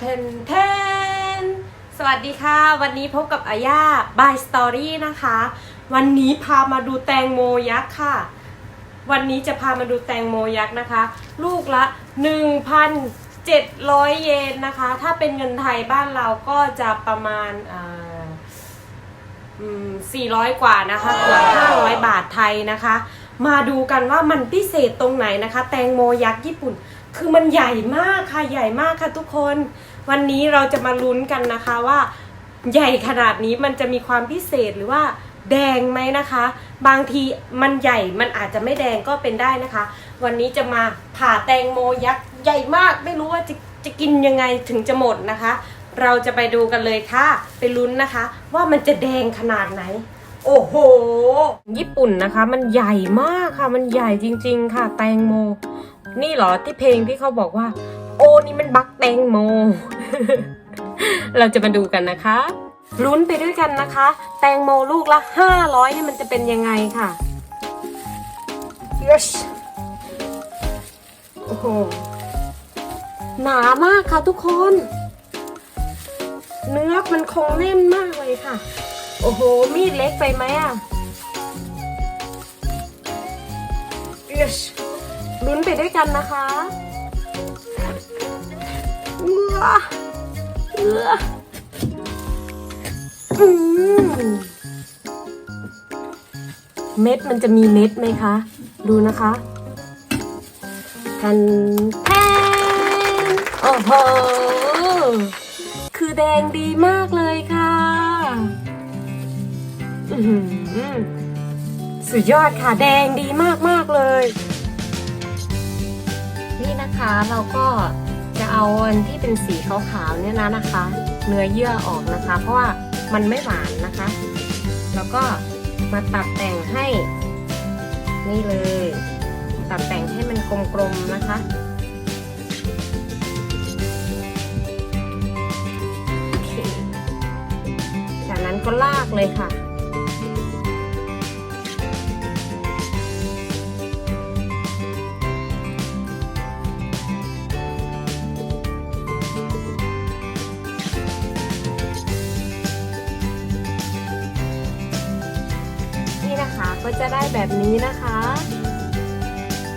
เทนเทนสวัสดีค่ะ วันนี้พบกับอาย่าบายสตอรี่นะคะ วันนี้พามาดูแตงโมยักษ์ค่ะ วันนี้จะพามาดูแตงโมยักษ์นะคะ ลูกละ 1,700 เยนนะคะ ถ้าเป็นเงินไทยบ้านเราก็จะประมาณอ่าอืม400กว่านะคะเกือบ500บาทไทยนะคะ มาดูกันว่ามันพิเศษตรงไหนนะคะ แตงโมยักษ์ญี่ปุ่น คือมันใหญ่มากค่ะใหญ่มากค่ะทุกคน วันนี้เราจะมาลุ้นกันนะคะว่า ใหญ่ขนาดนี้มันจะมีความพิเศษหรือว่าแดงไหมนะคะ บางทีมันใหญ่มันอาจจะไม่แดงก็เป็นได้นะคะ วันนี้จะมาผ่าแตงโมยักษ์ใหญ่มากไม่รู้ว่าจะจะกินยังไงถึงจะหมดนะคะ เราจะไปดูกันเลยค่ะ ไปลุ้นนะคะ ว่ามันจะแดงขนาดไหน โอ้โห ญี่ปุ่นนะคะ มันใหญ่มากค่ะ มันใหญ่จริง ๆ ค่ะ แตงโม นี่เหรอที่เพลงที่เขาบอกว่า โอ้นี่มันบักแตงโม เราจะมาดูกันนะคะลุ้นไปด้วยกันนะคะ แตงโมลูกละห้าร้อยนี่มันจะเป็นยังไงค่ะ yes โอ้โห หนามากค่ะทุกคน เนื้อมันคงแน่นมากเลยค่ะ โอ้โห มีดเล็กไปไหมอะ yes ลุ้นไปด้วยกันนะคะเอือเอืออืมเม็ดมันจะมีเม็ดไหมคะ ดูนะคะทันแทนโอ้โห คือแดงดีมากเลยค่ะสุดยอดค่ะ แดงดีมากมากๆเลย นี่นะคะเราก็จะเอาอันที่เป็นสีขาวๆเนี่ยนะนะคะ เนื้อเยื่อออกนะคะ เพราะว่ามันไม่หวานนะคะ แล้วก็มาตัดแต่งให้นี่เลย ตัดแต่งให้มันกลมๆนะคะจากนั้นก็ลากเลยค่ะ นะคะ ก็จะได้แบบนี้นะคะ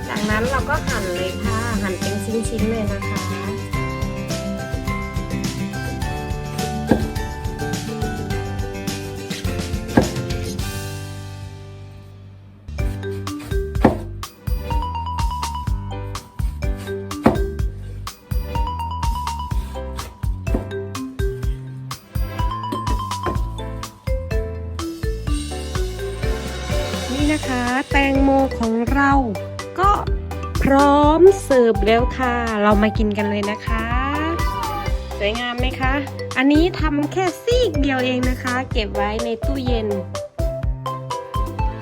จากนั้นเราก็หั่นเลยค่ะ หั่นเป็นชิ้นๆเลยนะคะ นี่นะคะ แตงโมของเรา ก็พร้อมเสิร์ฟแล้วค่ะ เรามากินกันเลยนะคะ สวยงามไหมคะ อันนี้ทำแค่ซีกเดียวเองนะคะ เก็บไว้ในตู้เย็น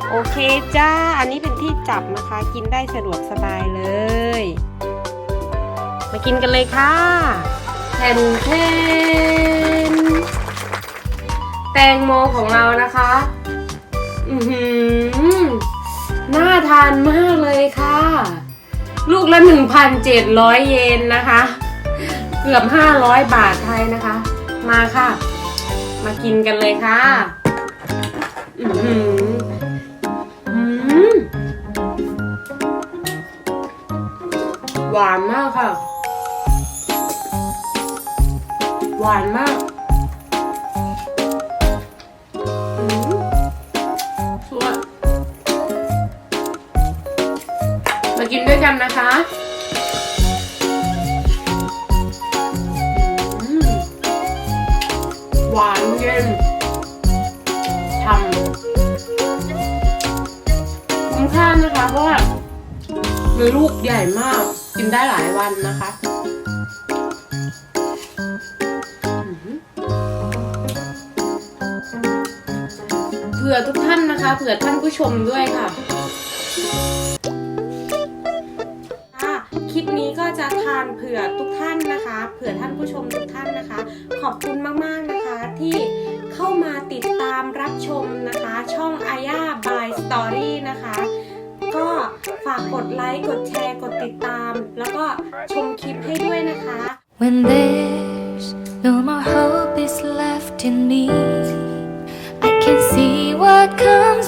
โอเคจ้า อันนี้เป็นที่จับนะคะ กินได้สะดวกสบายเลย มากินกันเลยค่ะแทนเทนแตงโมของเรานะคะ อือหือ ทานมากเลยค่ะ ลูกละ 1,700 เยนนะคะ เกือบ 500 บาทไทยนะคะ มาค่ะ มากินกันเลยค่ะอืมหวานมากค่ะ หวานมาก กันนะคะหวานเย็นฉ่ำคุ้มค่านะคะเพราะว่ามีลูกใหญ่มาก กินได้หลายวันนะคะเผื่อทุกท่านนะคะ เผื่อท่านผู้ชมด้วยค่ะค่ะ จะทานเผื่อทุกท่านนะคะ เผื่อท่านผู้ชมทุกท่านนะคะ ขอบคุณมากๆนะคะที่เข้ามาติดตามรับชมนะคะ ช่องอาย่าบายสตอรี่นะคะ ก็ฝากกดไลค์กดแชร์กดติดตาม แล้วก็ชมคลิปให้ด้วยนะคะ When there's No more hope is left in me. I can see what comes